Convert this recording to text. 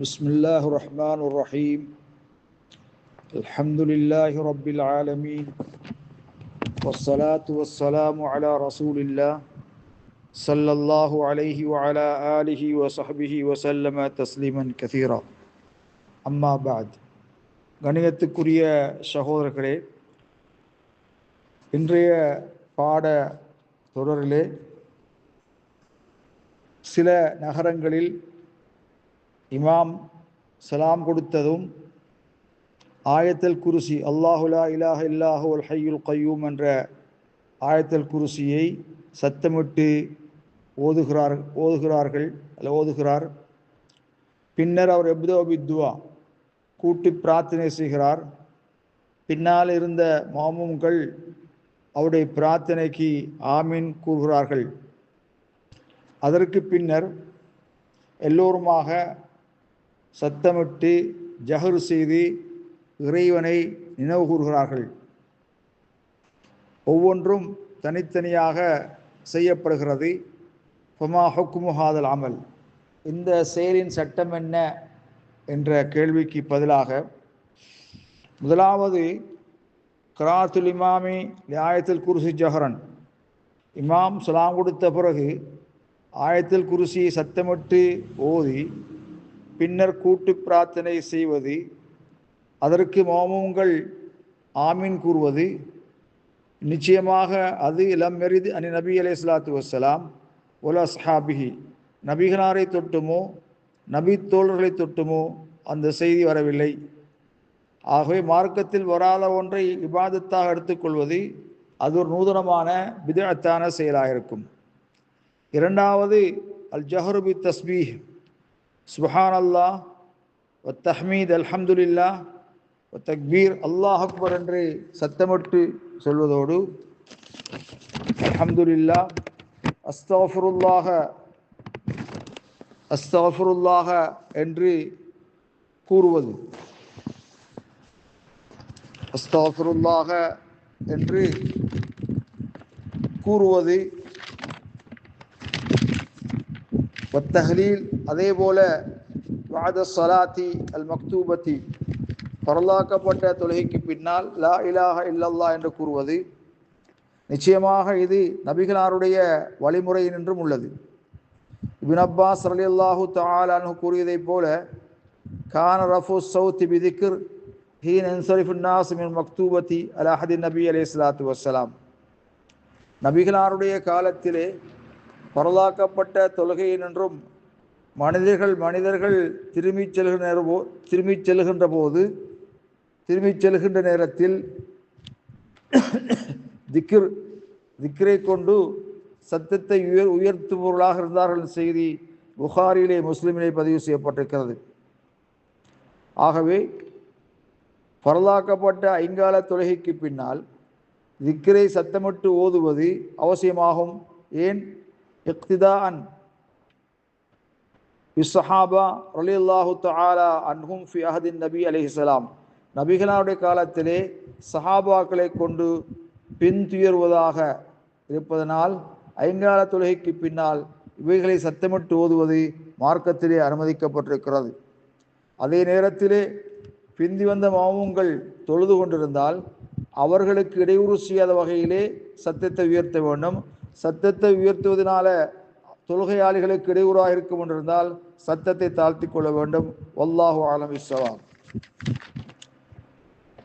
بسم الله الرحمن الرحيم الحمد لله رب العالمين والصلاة والسلام على رسول الله صلى الله عليه وعلى آله وصحبه وسلم تسليما كثيرا أما بعد கணியத்துக்குரிய சகோதரர்களே இன்றைய பாட தொடரிலே சில நகரங்களில் இமாம் சலாம் கொடுத்ததும் ஆயத்தல் குருசி அல்லாஹுலா இலாஹ இல்லாஹு அல் ஹையுல் கையூம் என்ற ஆயத்தல் குருசியை சத்தமிட்டு ஓதுகிறார் ஓதுகிறார்கள் அல்ல ஓதுகிறார். பின்னர் அவர் எப்தோ பித்வா கூட்டி பிரார்த்தனை செய்கிறார். பின்னால் இருந்த மாமும்கள் அவருடைய பிரார்த்தனைக்கு ஆமீன் கூறுகிறார்கள். அதற்கு பின்னர் எல்லோருமாக சத்தமிட்டு ஜஹரு செய்து இறைவனை நினைவு கூறுகிறார்கள். ஒவ்வொன்றும் தனித்தனியாக செய்யப்படுகிறது. ஃபமா ஹொக்குமுஹாதல் அமல். இந்த செயலின் சட்டம் என்ன என்ற கேள்விக்கு பதிலாக முதலாவது கராத்துல் இமாமி ஆயத்தில் குருசி ஜஹரன். இமாம் சலாம் கொடுத்த பிறகு ஆயத்தில் குருசியை சத்தமிட்டு ஓதி பின்னர் கூட்டு பிரார்த்தனை செய்வது அதற்கு மோமங்கள் ஆமீன் கூறுவது நிச்சயமாக அது இளம் மெரிது அனி நபி அலே சலாத்து வசலாம் ஒல சஹாபிஹி நபிகனாரை தொட்டுமோ நபி தோழர்களை தொட்டுமோ அந்த செய்தி வரவில்லை. ஆகவே மார்க்கத்தில் வராத ஒன்றை விவாதத்தாக எடுத்துக்கொள்வது அது ஒரு நூதனமான விதத்தான செயலாக இருக்கும். இரண்டாவது அல் ஜஹருபி தஸ்பீஹ் சுபஹான் அல்லாஹ் தஹ்மீத் அல்ஹம்துல்லா தக்பீர் அல்லாஹ் அக்பர் என்று சத்தமிட்டு சொல்வதோடு அல்ஹம்துலில்லா அஸ்தாஃபுருல்லாக அஸ்தாஃபுருல்லாக என்று கூறுவது. அஸ்தாஃபுருல்லாக என்று கூறுவது வத்தஹலீல் அதே போல வாத சலாத்தி அல் மக்தூபத்தி பரலாக்கப்பட்ட தொழுகைக்கு பின்னால் லா இலாஹ இல்லல்லா என்று கூறுவது நிச்சயமாக இது நபிகளாருடைய வழிமுறை என்றும் உள்ளது. இபின் அப்பாஸ் அலி அல்லாஹு தாலானு கூறியதைப் போல கான ரஃபு சவுத்தி பிதிக்கிர் ஹீன் அன்சரிஃபு நாஸ் மின் மக்தூபத்தி அலஹதி நபி அலி சலாத்து வசலாம் நபிகளாருடைய காலத்திலே பரலாக்கப்பட்ட தொழுகையினின்றும் மனிதர்கள் மனிதர்கள் திரும்பிச் செல்கின்ற போ திரும்பிச் செல்கின்ற போது திரும்பிச் செல்கின்ற நேரத்தில் திக்ர் திக்ரை கொண்டு சத்தத்தை உயர் உயர்த்துபவர்களாக இருந்தார்கள் செய்தி புகாரிலே முஸ்லிமிலே பதிவு செய்யப்பட்டிருக்கிறது. ஆகவே பரலாக்கப்பட்ட ஐங்கால தொழுகைக்கு பின்னால் திக்ரை சத்தமிட்டு ஓதுவது அவசியமாகும். ஏன்? இக்திதான் இஸ்ஸஹாபா ரலியல்லாஹு தாலா அன்ஹும் ஃபி அஹதின் நபி அலைஹிஸ்ஸலாம் நபிகளாருடைய காலத்திலே சஹாபாக்களை கொண்டு பின்துயர்வதாக இருப்பதனால் ஐங்கால தொழுகைக்கு பின்னால் இவைகளை சத்தமிட்டு ஓதுவது மார்க்கத்திலே அனுமதிக்கப்பட்டிருக்கிறது அதே நேரத்திலே பிந்தி வந்த மாமுங்கள் தொழுது கொண்டிருந்தால் அவர்களுக்கு இடையூறு செய்யாத வகையிலே சத்தத்தை உயர்த்த வேண்டும் சத்தத்தை உயர்த்துவதனால தொழுகையாளிகளுக்கு இடையூறாக இருக்கும் என்றிருந்தால் சத்தத்தை தாழ்த்தி கொள்ள வேண்டும். ஒல்லாஹு ஆலம் இஸ்லாம்